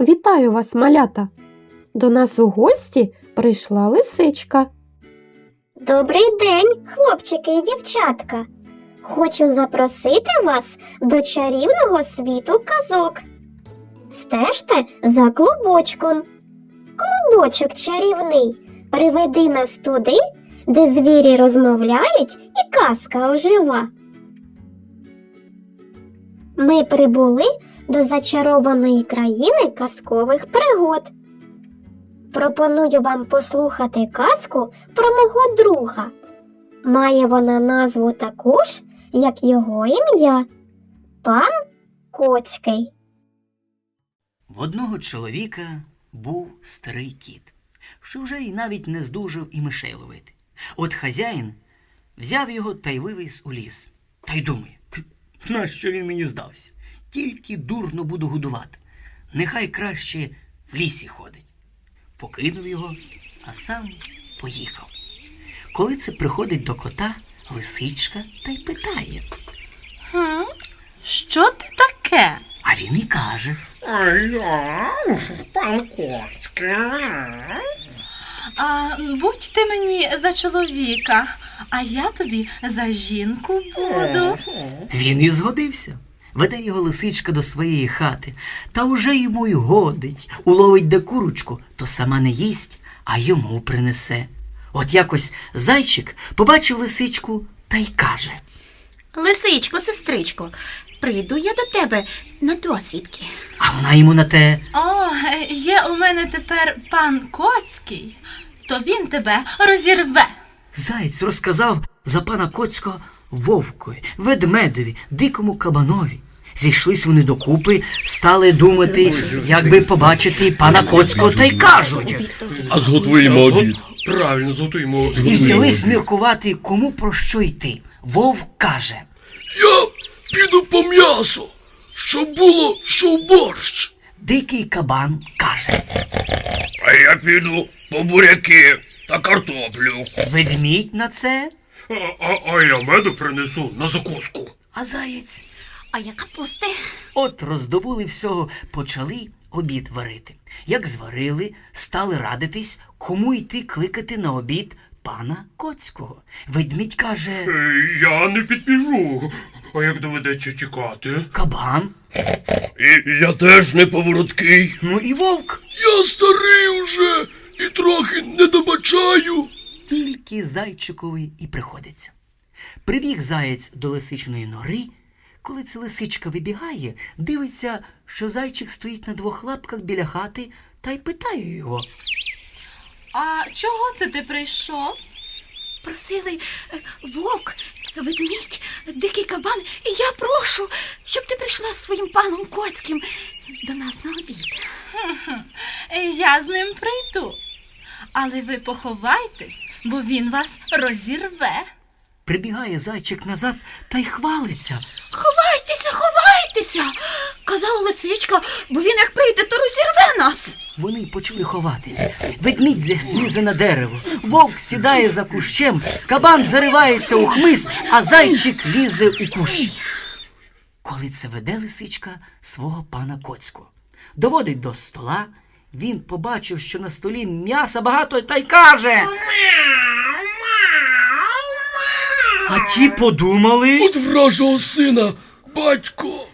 Вітаю вас, малята! До нас у гості прийшла лисичка. Добрий день, хлопчики і дівчатка. Хочу запросити вас до чарівного світу казок. Стежте за клубочком. Клубочок чарівний, приведи нас туди, де звірі розмовляють і казка ожива. Ми прибули до зачарованої країни казкових пригод. Пропоную вам послухати казку про мого друга. Має вона назву таку ж, як його ім'я Пан Коцький. В одного чоловіка був старий кіт, що вже й навіть не здужав і мишей ловити. От хазяїн взяв його та й вивіз у ліс. Та й думає, «Хм, нащо він мені здався? Тільки дурно буду годувати. Нехай краще в лісі ходить. Покинув його, а сам поїхав. Коли це приходить до кота, лисичка та й питає. Хм, що ти таке? А він і каже. А я, пан Коцький. А, будь ти мені за чоловіка, а я тобі за жінку буду. Він і згодився. Веде його лисичка до своєї хати, та уже йому й годить, уловить де курочку, то сама не їсть, а йому принесе. От якось зайчик побачив лисичку та й каже. Лисичко, сестричко, прийду я до тебе на досвідки. А вона йому на те. О, є у мене тепер пан Коцький, то він тебе розірве. Заєць розказав за пана Коцького вовкові, ведмедеві, дикому кабанові. Зійшлись вони докупи, стали думати, як би побачити пана Коцького, та й кажуть. А зготуємо обід. Правильно, зготуємо. І взялись міркувати, кому про що йти. Вовк каже. Я піду по м'ясу, щоб було, що в борщ. Дикий кабан каже. А я піду по буряки та картоплю. Ведмідь на це, А, а, а я меду принесу на закуску. а заєць. А я капусти. От роздобули всього, почали обід варити. Як зварили, стали радитись, кому йти кликати на обід пана Коцького. Ведмідь каже Е, Я не підпіжу. А як доведеться тікати? кабан, І я теж не повороткий. ну і вовк. Я старий уже і трохи не добачаю. Тільки зайчикові і приходиться. Прибіг заєць до лисичної нори. Коли ця лисичка вибігає, дивиться, що зайчик стоїть на двох лапках біля хати та й питає його. А чого це ти прийшов? Просили е, вовк, ведмідь, дикий кабан, і я прошу, щоб ти прийшла з своїм паном Коцьким до нас на обід. Я з ним прийду. Але ви поховайтесь, бо він вас розірве. Прибігає зайчик назад та й хвалиться. Ховайтеся, ховайтеся, казала лисичка, бо він як прийде, то розірве нас. Вони почали ховатися. Ведмідь зе- лізе на дерево, вовк сідає за кущем, кабан заривається у хмиз, а зайчик лізе у кущ. Коли це веде лисичка свого пана Коцького. Доводить до стола, він побачив, що на столі м'яса багато та й каже. А ті подумали. От вражого сина, батько.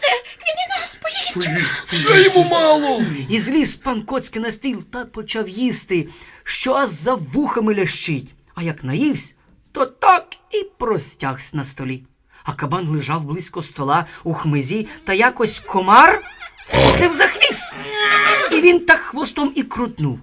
Це він і нас поїсть. Ще йому мало. І зліз пан Коцький на стіл та почав їсти, що аж за вухами лящить. А як наївсь, то так і простягся на столі. А кабан лежав близько стола у хмизі, та якось комар вкусив за хвіст. І він так хвостом і крутнув.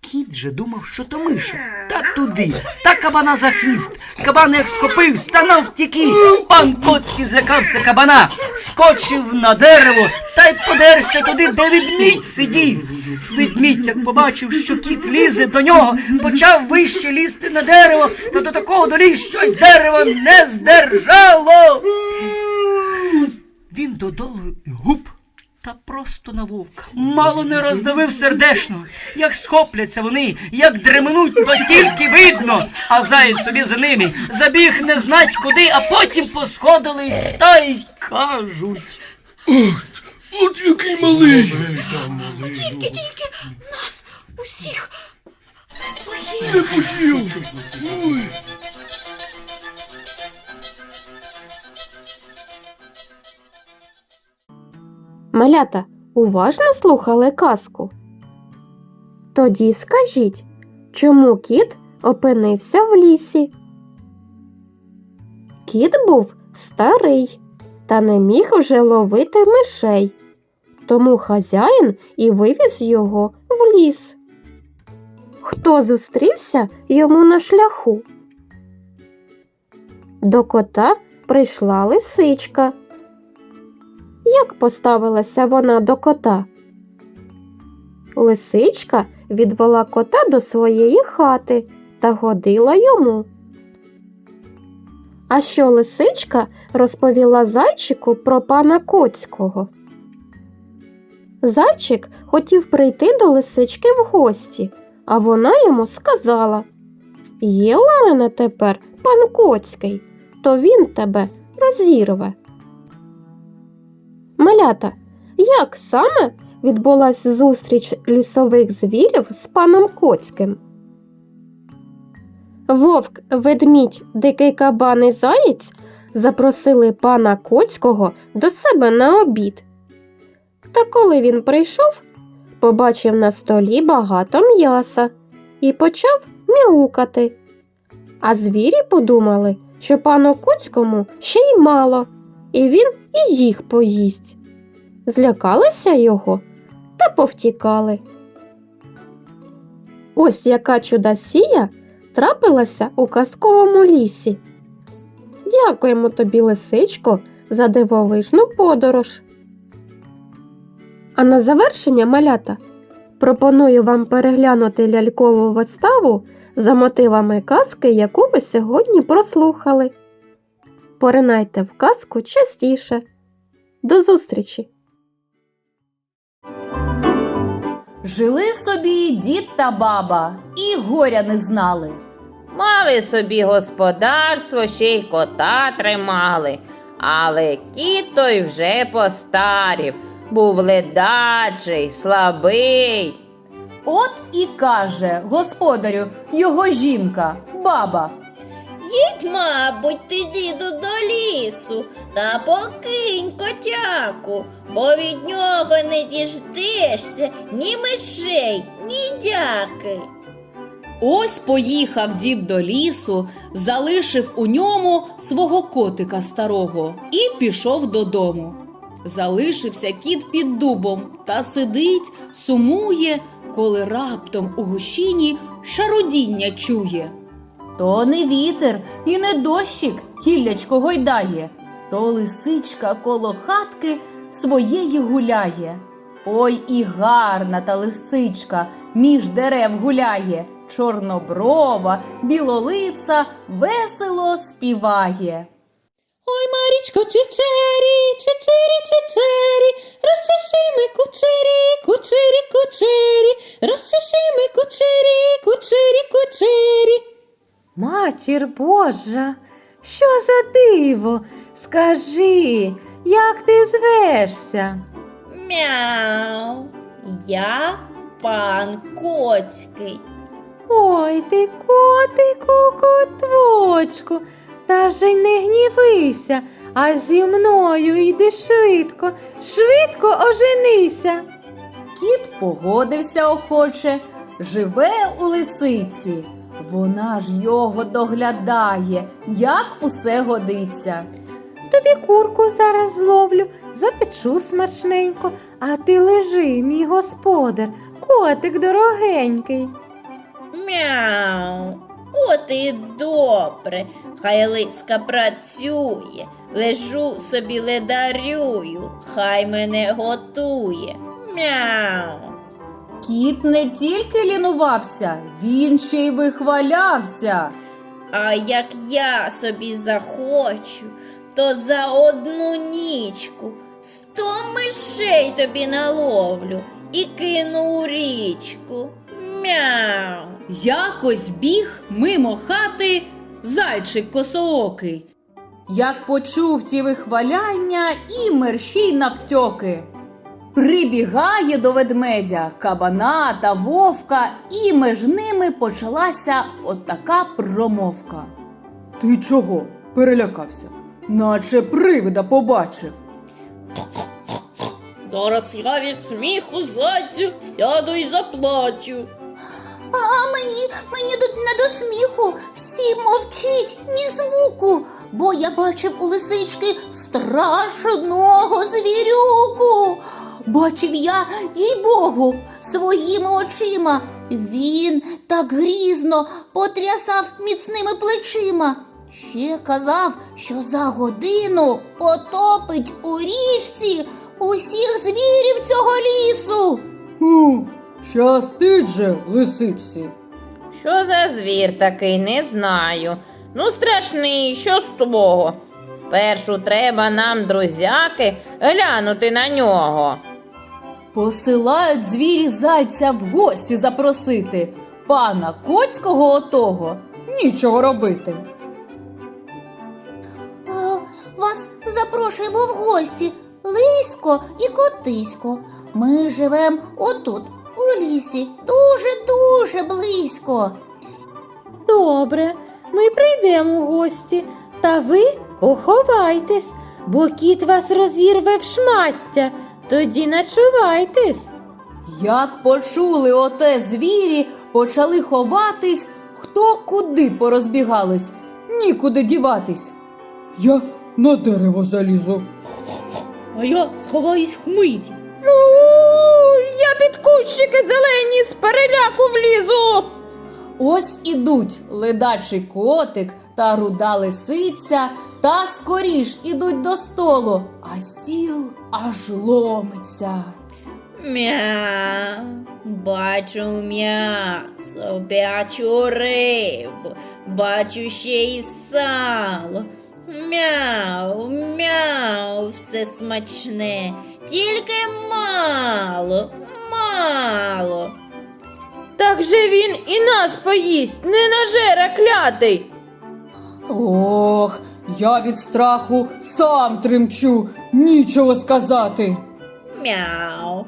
Кіт же думав, що то миша. Та туди, та кабана за хвіст. Кабан як схопив, станав втіки. Пан Коцький злякався кабана, скочив на дерево та й подерся туди, де ведмідь сидів. Ведмідь, як побачив, що кіт лізе до нього, почав вище лізти на дерево, та до такого доліз, що й дерево не здержало. Він додолу гуп та просто на вовка. Мало не роздавив сердешно. Як схопляться вони, як дременуть, то тільки видно. А заєць собі за ними забіг не знать куди, а потім посходились та й кажуть. От який малий. Тільки, тільки нас усіх. Не хотів. Ой. Малята, уважно слухали казку. Тоді скажіть, чому кіт опинився в лісі? Кіт був старий та не міг уже ловити мишей, тому хазяїн і вивіз його в ліс. Хто зустрівся йому на шляху? До кота прийшла лисичка. Як поставилася вона до кота? Лисичка відвела кота до своєї хати та годила йому. А що лисичка розповіла зайчику про пана Коцького? Зайчик хотів прийти до лисички в гості, а вона йому сказала: Є у мене тепер пан Коцький, то він тебе розірве. Малята, як саме відбулась зустріч лісових звірів з паном Коцьким? Вовк, ведмідь, дикий кабан і заєць запросили пана Коцького до себе на обід. Та коли він прийшов, побачив на столі багато м'яса і почав мяукати. А звірі подумали, що пану Коцькому ще й мало, і він і їх поїсть. Злякалися його та повтікали. Ось яка чудосія трапилася у казковому лісі. Дякуємо тобі, лисичко, за дивовижну подорож. А на завершення малята пропоную вам переглянути лялькову виставу за мотивами казки, яку ви сьогодні прослухали. Поринайте в казку частіше. До зустрічі! Жили собі дід та баба і горя не знали. Мали собі господарство, ще й кота тримали, але кіт той вже постарів, був ледачий, слабий. От і каже господарю його жінка, баба. Їдь, мабуть, ти, діду, до лісу та покинь котяку, бо від нього не діждешся ні мишей, ні дяки. Ось поїхав дід до лісу, залишив у ньому свого котика старого і пішов додому. Залишився кіт під дубом та сидить, сумує, коли раптом у гущині шарудіння чує. То не вітер і не дощик гіллячко гойдає, то лисичка коло хатки своєї гуляє. Ой і гарна та лисичка між дерев гуляє, чорноброва, білолица весело співає. Ой, Марічко, чечері, чечері, чечері, розчеши ми кучері, кучері, кучері, розчеши ми кучері, кучері, кучері. Матір Божа, що за диво? Скажи, як ти звешся? Мяу. Я пан Коцький. Ой ти, котику, котвочку, та й не гнівися, а зі мною йди швидко, швидко оженися. Кіт погодився охоче, живе у лисиці. Вона ж його доглядає, як усе годиться. Тобі курку зараз зловлю, запечу смачненько, а ти лежи, мій господар, котик дорогенький. Мяу. От і добре. Хай лиска працює. Лежу собі ледарюю, хай мене готує. Мяу. Кіт не тільки лінувався, він ще й вихвалявся. А як я собі захочу, то за одну нічку сто мишей тобі наловлю і кину у річку. Мяу. Якось біг мимо хати зайчик косоокий. Як почув ті вихваляння і мерщій навтьоки. Прибігає до ведмедя, кабана та вовка, і між ними почалася отака промовка. Ти чого? Перелякався, наче привида побачив. Зараз я від сміху зайцю сяду і заплачу. А мені, мені тут не до сміху. Всі мовчить ні звуку, бо я бачив у лисички страшного звірюку. Бачив я, їй Богу, своїми очима. Він так грізно потрясав міцними плечима. Ще казав, що за годину потопить у річці усіх звірів цього лісу. Ху, щастить же лисичці. Що за звір такий, не знаю. Ну, страшний, що з того? Спершу треба нам, друзяки, глянути на нього. Посилають звірі зайця в гості запросити. Пана коцького отого нічого робити. А, вас запрошуємо в гості, Лисько і Котисько. Ми живемо отут, у лісі, дуже-дуже близько. Добре, ми прийдемо в гості, та ви поховайтесь, бо кіт вас розірве в шмаття, тоді начувайтесь. Як почули оте звірі, почали ховатись, хто куди порозбігались, нікуди діватись. Я на дерево залізу. А я сховаюсь в хмизі. Ну, я під кущики зелені з переляку влізу. Ось ідуть ледачий котик та руда лисиця, та скоріш ідуть до столу, а стіл аж ломиться. Мяу, бачу м'ясо, бачу рибу, бачу ще й сало. Мяу, мяу, все смачне, тільки мало, мало. Так же він і нас поїсть, не нажере клятий. Ох, я від страху сам тремчу, нічого сказати. Мяу.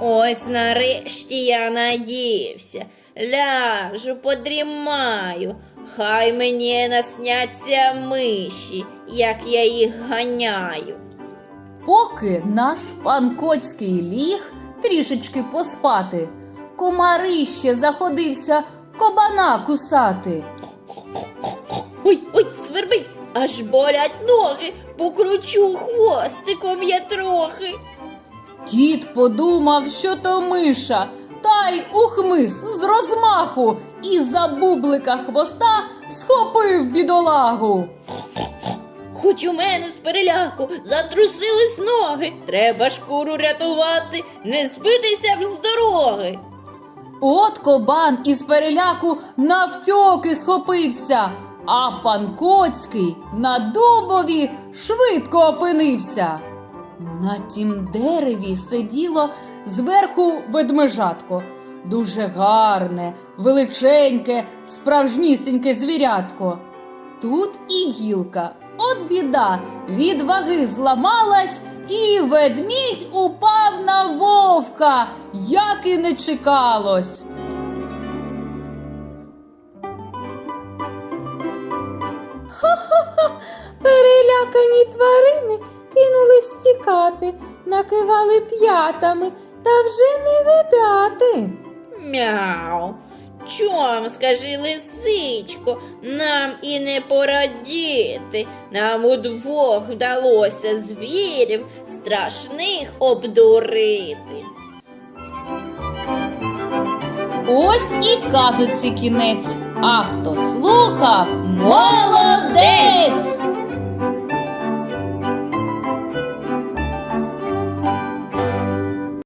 Ось нарешті я надівся. Ляжу, подрімаю. Хай мені насняться миші, як я їх ганяю. Поки наш пан Коцький ліг трішечки поспати, комарище заходився кабана кусати. Ой, ой, свербить, аж болять ноги, покручу хвостиком я трохи. Кіт подумав, що то миша, та й ухмис з розмаху і за бублика хвоста схопив бідолагу. Хоч у мене з переляку затрусились ноги. Треба шкуру рятувати, не збитися б з дороги. От кобан із переляку навтьоки схопився, а пан Коцький на дубові швидко опинився. На тім дереві сиділо зверху ведмежатко, дуже гарне, величеньке, справжнісіньке звірятко. Тут і гілка, от біда, від ваги зламалась, і ведмідь упав на вовка, як і не чекалось. Перелякані тварини кинулись тікати, накивали п'ятами, та вже не видати. Мяу. Чом, скажи, лисичко, нам і не порадіти. Нам удвох вдалося звірів страшних обдурити. Ось і казуці кінець. А хто слухав, молодець!